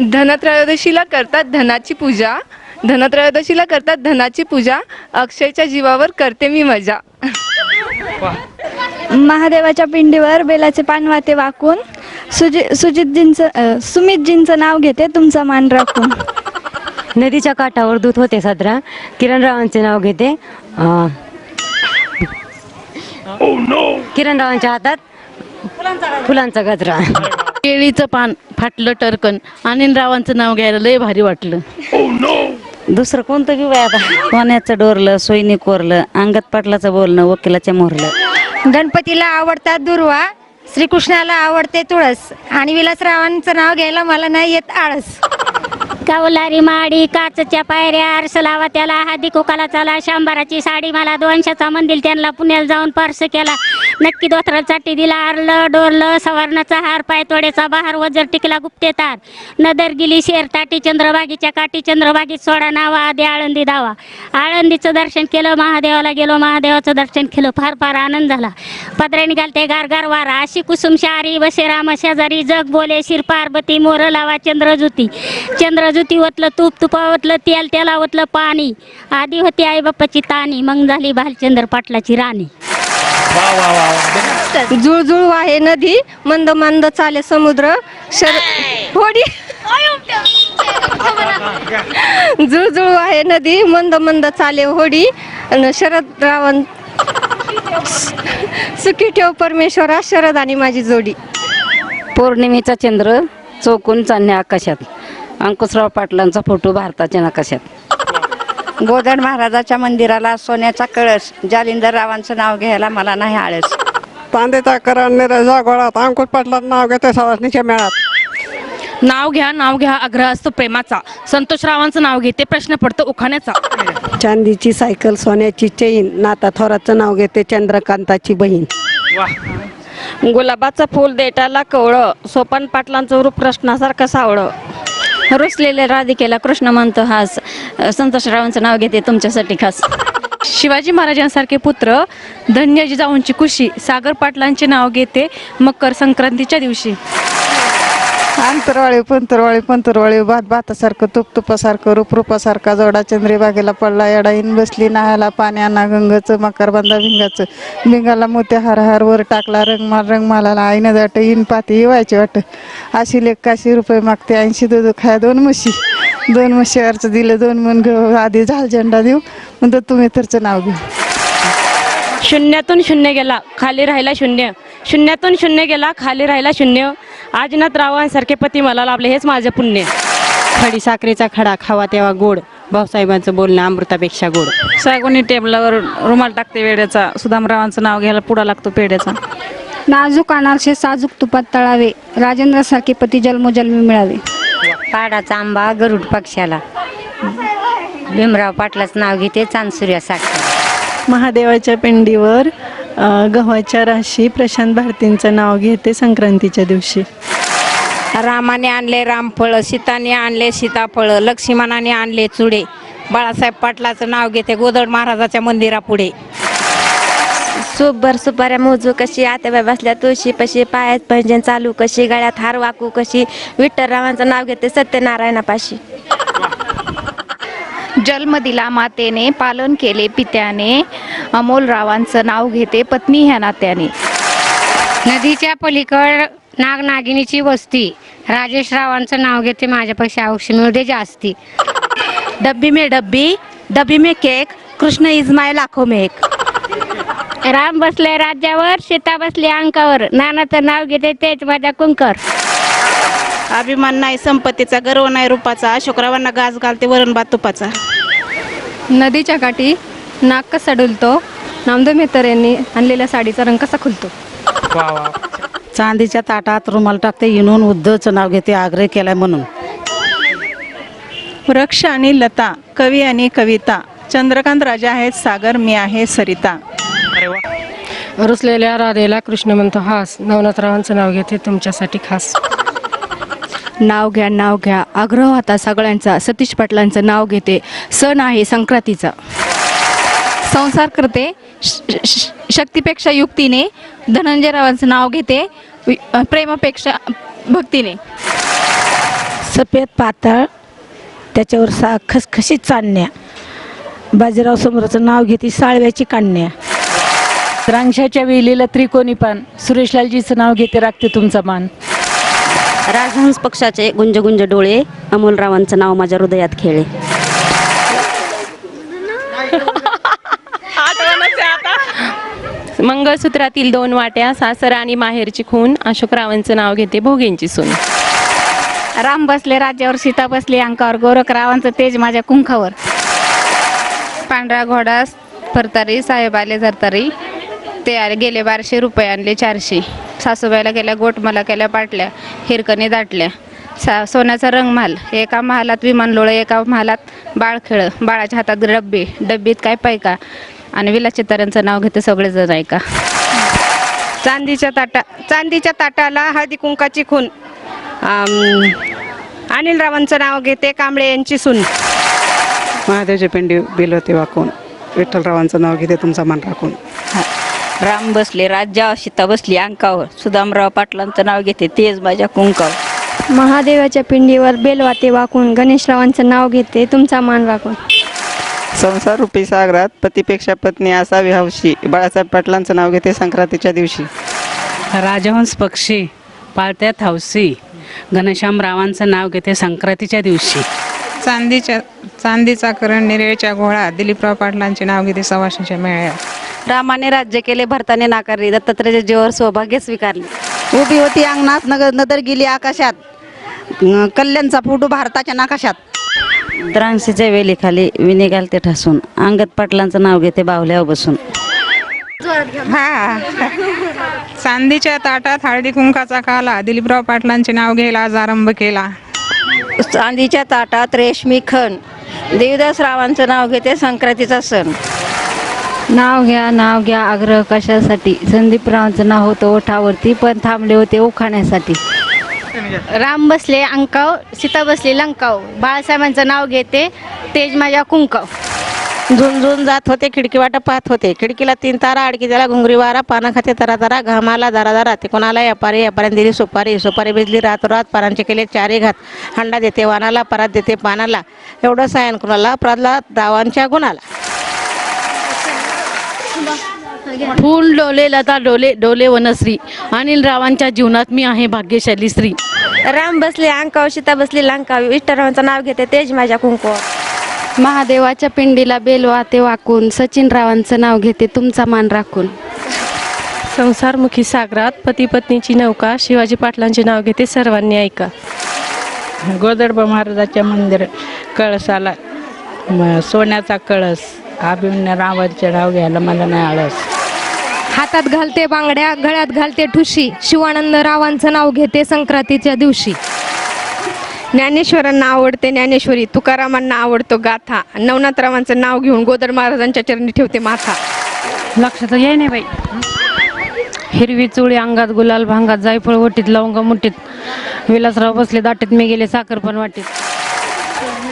धनत्रयोदशीला करतात धनाची पूजा. धनत्रयोदशीला करतात धनाची पूजा. अक्षयच्या जीवावर करते मी मजा. महादेवाच्या पिंडीवर बेलाचे पान वाते वाकून. सुजि सुजितजींचं सुमितजींचं नाव घेते तुमचा मान राखून. नदीच्या काठावर दूत होते सदरा. किरणरावांचे नाव घेते अं, किरणरावांच्या हातात फुलांचा गजरा. केळीचं पान फाटलं टरकन. अनिलरावांचं नाव घ्यायला लय भारी वाटलं. दुसरं कोणतं घेऊ आता? सोन्याचं डोरलं सोयनी कोरलं अंगत पाटलाचं बोलणं वकिलाच्या मोरलं गणपतीला आवडतात दुर्वा श्रीकृष्णाला आवडते तुळस आणि विलासरावांचं नाव घ्यायला मला नाही येत आळस. कौलारी माडी काचच्या पायऱ्या आरस लावा त्याला हादी कोकाला चाला शंभराची साडी मला दोनशेचा मंदिर त्यांना पुण्याला जाऊन पार्स केला. नक्की दोथरा चाटी दिला आरलं डोरलं सवर्णाचा हार पायतोड्याचा बहार वजर टिकला गुप्तेतार नदर गेली शेर ताटी चंद्रबागीच्या काटी चंद्रबागीत सोडा नावा आधी आळंदी दावा आळंदीचं दर्शन केलं महादेवाला गेलो महादेवाचं दर्शन केलं फार फार आनंद झाला. पदरे निघालते गार गार वारा अशी कुसुम शारी बसे राम शेजारी जग बोले शिर पार्वती मोर लावा चंद्रज्योती चंद्रज्योती ओतलं तूप तुपा ओतलं तेल त्याला ओतलं पाणी. आधी होती आई बाप्पाची ताणी मग झाली भालचंद्र पाटलाची राणी. जुळजुळ वाहे नदी मंद मंद चाले समुद्र शर होडी जुळजुळ वाहे नदी मंद मंद चाले होडी अन शरद रावण सुखी ठेव परमेश्वरा शरद आणि माझी जोडी. पौर्णिमेचा चंद्र चौकून चालणे आकाशात. अंकुशराव पाटलांचा फोटो भारताच्या नकाशात. गोदड महाराजाच्या मंदिराला सोन्याचा कळस जालिंदर रावांचं नाव घ्यायला मला नाही आळस. तांदेचा करण जागोळात अंकुश पाटलात नाव घेते सवासणीच्या मेळात. नाव घ्या नाव घ्या आग्रह असतो प्रेमाचा. संतोषरावांचं नाव घेते प्रश्न पडतो उखाण्याचा. चांदीची सायकल सोन्याची चैन नाता थोराचं नाव घेते चंद्रकांताची बहीण. गुलाबाचं फूल देटाला कवळं सोपान पाटलांचं रूप प्रश्नासारखं सावळं. रुसलेल्या राधिकेला कृष्ण म्हणतो हास. संतोषरावांचं नाव घेते तुमच्यासाठी खास. शिवाजी महाराजांसारखे पुत्र धन्य जिजाऊंची कुशी सागर पाटलांचे नाव घेते मकर संक्रांतीच्या दिवशी. अंतरवाळी पंतरवाळी पंतरवाळी भात भातासारखं तुप तुपासारखं रूपरूपासारखा जोडा चंद्री बागेला पडला. येडा इन बसली नाहाला पाण्याना गंगाचं मकर बांधा भिंगाचं. भिंगाला मोत्या हार हार वर टाकला रंगमाल रंगमाला आईनं दाट इन पाती येवायची वाट. अशी लेख काशी रुपये मागते ऐंशी दूध खाया दोन म्हशी. दोन म्हशी दिलं दोन मन घेऊ आधी झाल झेंडा देऊ म्हणतो तुम्ही तरचं नाव घेऊ शून्यातून शून्य गेला खाली राहिला शून्य. शून्यातून शून्य गेला खाली राहिला शून्य. आजनाथ रावांसारखे पती मला लाभले हेच माझे पुण्य. खडी साखरेचा खडा खावा तेव्हा गोड. भाऊसाहेबांचं बोलणं अमृतापेक्षा गोड. सागुनी टेबलावर रुमाल टाकते वेड्याचा? सुदामरावांचं नाव घ्यायला पुढा लागतो पेड्याचा नाजूक अनारसे साजूक तुपात तळावे. राजेंद्र सारखे पती जन्मोजन्मी मिळावे. पाडाचा आंबा गरुड पक्षाला भीमराव पाटलाचं नाव घेते चांदसूर्यासाठी महादेवाच्या पिंडीवर गव्हाच्या राशी प्रशांत भारतींचं नाव घेते संक्रांतीच्या दिवशी. रामाने आणले रामफळ सीताने आणले सीताफळ लक्ष्मणाने आणले चुडे. बाळासाहेब पाटलाचं नाव घेते गोदड महाराजाच्या मंदिरापुढे. सुभर सुपाऱ्या मोजू कशी आत्याबाई बसल्या तुळशी पशी पायात पैंजन चालू कशी गळ्यात हार वाकू कशी विठ्ठलरावांचं नाव घेते सत्यनारायणापाशी. जन्म दिला मातेने पालन केले पित्याने. अमोल रावांचं नाव घेते पत्नी ह्या नात्याने. नदीच्या पलीकड नागनागिनीची वस्ती. राजेश रावांचं नाव घेते माझ्यापेक्षा औषधी मिळते जास्ती. डब्बी में डब्बी डब्बी में केक कृष्ण इज माय लाखो में एक राम बसले राज्यावर सीता बसली अंकावर. नानाचं नाव घेते तेच माझ्या कुंकर. अभिमान नाही संपत्तीचा गर्व नाही रूपाचा. अशोकरावांना गाज घालते वरण भात तुपाचा नदीच्या काठी नाक कसा डुलतो? नामदेव मेहतर यांनी आणलेल्या साडीचा रंग कसा खुलतो? चांदीच्या ताटात रुमाल टाकते इनून उद्धवचं नाव घेते आग्रह केलाय म्हणून. वृक्ष आणि लता कवी आणि कविता. चंद्रकांत राजा आहेत सागर मी आहे सरिता. रुसलेल्या राधेला कृष्ण म्हणतो हास. नवनाथरावांचं नाव घेते तुमच्यासाठी खास. नाव घ्या नाव घ्या. आग्रह होता सगळ्यांचा. सतीश पाटलांचं नाव घेते. सण आहे संक्रांतीचा. संसार करते. श- श- शक्तीपेक्षा युक्तीने. धनंजय रावांचं नाव घेते. प्रेमापेक्षा भक्तीने. सफेद पातळ त्याच्यावर सा खसखशीत चांदण्या. बाजीराव समोरचं नाव घेते साळव्याची काढण्या द्राक्षाच्या वेलीला त्रिकोणी पान. सुरेशलालजीचं नाव घेते राखते तुमचा मान. राजहंस पक्षाचे गुंज गुंज डोळे अमोलरावांचं नाव माझ्या हृदयात खेळे. मंगळसूत्रातील दोन वाट्या सासरा आणि माहेरची खून अशोकरावांचं नाव घेते भोगींची सून. राम बसले राज्यावर सीता बसली अंकावर गोरखरावांचं तेज माझ्या कुंखावर. पांढरा घोडा फरतारी साहेब आले झरतारी ते आले गेले बारशे रुपये आणले चारशे. सासूबाईला केल्या गोट मला केल्या पाटल्या हिरकणी दाटल्या. सा सोन्याचा रंगमाल एका महालात विमान लोळं एका महालात बाळ खेळ. बाळाच्या हातात डब्बे डब्बीत काय पायका आणि विला चित्तारांचं नाव घेते सगळेजण ऐका. चांदीच्या ताटा चांदीच्या ताटाला हळदी कुंकाची खून. अनिल रावांचं नाव घेते कांबळे यांची सून. महादेवचे पेंडी बिलवते वाकून. विठ्ठलरावांचं नाव घेते तुमचा मान राखून राम बसले राज्यावर सीता बसली अंकावर. सुदामराव पाटलांचं नाव घेते तेज माझ्या कुंकावर. महादेवाच्या पिंडीवर बेलवाते वाकून गणेशरावांचं नाव घेते तुमचा मान राखून. संसार रूपी सागरात पतीपेक्षा पत्नी असावी हौशी. बाळासाहेब पाटलांचं नाव घेते संक्रांतीच्या दिवशी. राजहंस पक्षी पाळत्यात हौसी घनश्यामरावांचं नाव घेते संक्रांतीच्या दिवशी. चांदीच्या चांदीचा करण निरेच्या घोळा दिलीपराव पाटलांचे नाव घेते सवाशांच्या मेळ्यात. रामाने राज्य केले भरताने नाकारले. दत्तात्रयाच्या जीवावर सौभाग्य स्वीकारले. उभी होती अंगणात नगर नदर गेली आकाशात. कल्याणचा फोटो भारताच्या नाकाशात. द्राक्षाच्या वेलीखाली विणे घालते ठासून. अंगत पाटलांचं नाव घेते बाहुल्यावर बसून. हा. चांदीच्या ताटात हळदी कुंकाचा काला. दिलीपराव पाटलांचे नाव घ्यायला आज आरंभ केला. चांदीच्या ताटात रेशमी खण. देवदास रावांचं नाव घेते संक्रांतीचा सण. नाव घ्या नाव घ्या आग्रह कशासाठी? संदीपरावांचं नाव होतं ओठावरती पण थांबले होते उखाण्यासाठी. राम बसले अंकाव. सीता बसली लंकाव. बाळासाहेबांचं नाव घेते तेज माझ्या कुंकाव. झुंझुन जात होते खिडकी वाट पाहत होते. खिडकीला तीन तारा आडकी त्याला घुंगरी वारा पानं खाते तरा तरा घामाला दारा दारा ते कोणाला व्यापारी व्यापाऱ्याने दिली सुपारी. सुपारी भिजली रातोरात पारांचे केले चारी घात. हंडा देते वानाला परात देते पानाला. एवढं सायन कुणाला? प्रल्हाद रावांच्या गुणाला. फूल डोले लता डोले डोले वनश्री. अनिल रावांच्या जीवनात मी आहे भाग्यशाली स्त्री. राम बसले अंकाव सीता बसली लंकाव विठ्ठलरावांचं नाव घेते तेज माझ्या कुंकू महादेवाच्या पिंडीला बेलवाते वाकून सचिन रावांचं नाव घेते तुमचा मान राखून. संसारमुखी सागरात पती पत्नीची नौका शिवाजी पाटलांचे नाव घेते सर्वांनी ऐका. गोदडबा महाराजाच्या मंदिर कळसाला सोन्याचा कळस. अभिमन्य रावांचे नाव घ्यायला मला नाही आळस. हातात घालते बांगड्या गळ्यात घालते ठुशी. शिवानंद रावांचं नाव घेते संक्रांतीच्या दिवशी. ज्ञानेश्वरांना आवडते ज्ञानेश्वरी तुकारामांना आवडतो गाथा. नवनाथरावांचं नाव घेऊन गोदर महाराजांच्या चरणी ठेवते माथा. लक्षात येई नाही बाई. हिरवी चुळी अंगात गुलाल भांगात जायफळ ओटीत लवंग मुठीत विलासराव बसले दाटीत मी गेले साखर पण वाटीत.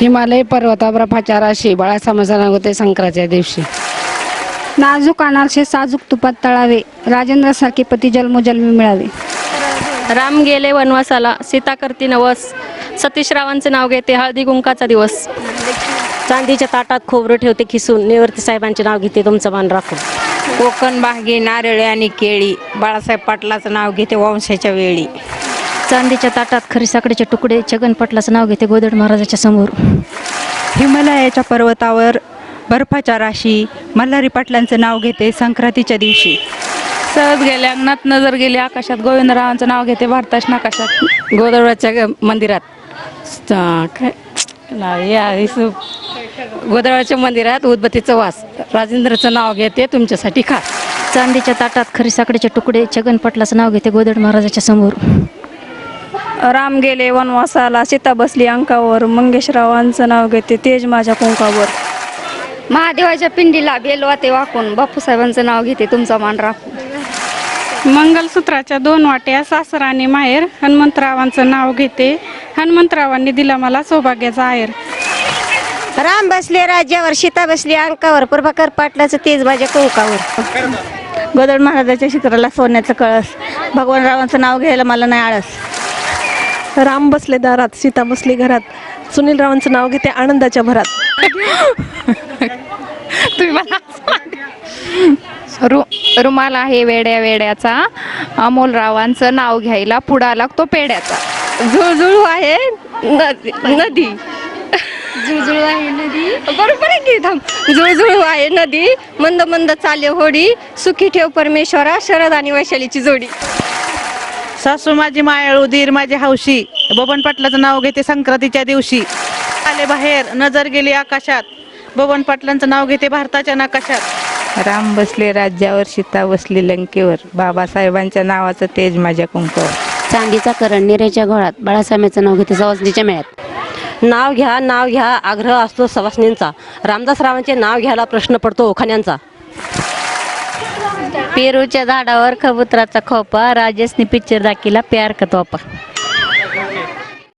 हिमालय पर्वता बर्फाच्या राशी बाळासाहेबांचं नाव होते संक्रांतीच्या दिवशी. नाजूक अनारसे साजूक तुपात तळावे. राजेंद्रासारखे पती जन्मोजन्मी मिळावे. राम गेले वनवासाला. सीता करती नवस. सतीश रावांचं नाव घेते हळदी कुंकाचा दिवस. चांदीच्या ताटात खोबरं ठेवते खिसून. निवृत्ती साहेबांचे नाव घेते तुमचं मान राखून. कोकण बागे नारळे आणि केळी. बाळासाहेब पाटलाचं नाव घेते वंशाच्या वेळी. चांदीच्या ताटात खरी साखरेचे तुकडे छगन पाटलाचं नाव घेते गोदड महाराजाच्या समोर. हिमालयाच्या पर्वतावर बर्फाच्या राशी मल्हारी पाटलांचं नाव घेते संक्रांतीच्या दिवशी. सहज गेले अंगणात नजर गेली आकाशात गोविंदरावांचं नाव घेते भारताच नाकाशात गोदडवाच्या मंदिरात. काय? नाव या इसू गोदडवाच्या मंदिरात उदबत्तीचं वास. राजेंद्रचं नाव घेते तुमच्यासाठी खास. चांदीच्या ताटात खरी साखरेचे तुकडे छगन पाटलाचं नाव घेते गोदड महाराजाच्या समोर. राम गेले वनवासाला सीता बसली अंकावर मंगेशरावांचं नाव घेते तेज माझ्या कुंकावर. महादेवाच्या पिंडीला बेलवाते वाकून बापूसाहेबांचं नाव घेते तुमचा मान राखून. मंगलसूत्राच्या दोन वाट्या सासर आणि माहेर हनुमंतरावांचं नाव घेते हनुमंतरावांनी दिला मला सौभाग्याचा आहेर राम बसले राज्यावर सीता बसली अंकावर प्रभाकर पाटलाचं तेज माझ्या कुंकावर. गोदड महाराजाच्या शिखराला सोन्याचं कळस भगवानरावांचं नाव घ्यायला मला नाही आळस. राम बसले दारात सीता बसली घरात. सुनील रावांचं नाव घेते आनंदाच्या भरात. तुम्ही मला रु रुमाल आहे वेड्या वेड्याचा. अमोल रावांचं नाव घ्यायला पुढा लागतो पेड्याचा. झुळझुळू आहे नदी नदी. जुळजुळ आहे नदी. बरोबर आहे की? थांब. जुळजुळू आहे नदी. मंद मंद चाले होडी सुखी ठेव परमेश्वरा शरद आणि वैशालीची जोडी. सासू माझी मायाळू दीर माझी हौशी बबन पाटलाचं नाव घेते संक्रांतीच्या दिवशी. आले बाहेर नजर गेली आकाशात. बबन पाटलांचं नाव घेते भारताच्या नकाशात. राम बसले राज्यावर सीता बसली लंकेवर. बाबासाहेबांच्या नावाचं तेज माझ्या कुंकावर. चांदीचा करण निरेच्या घोळात. बाळासाहेबांचं नाव घेते सवासनीच्या मेळ्यात. नाव घ्या नाव घ्या आग्रह असतो सवासनींचा रामदास रावांचे नाव घ्यायला प्रश्न पडतो ओखाण्यांचा पेरूच्या झाडावर कबुतराचा खोपा राजेशने पिक्चर दाखिला प्यार का तोपा?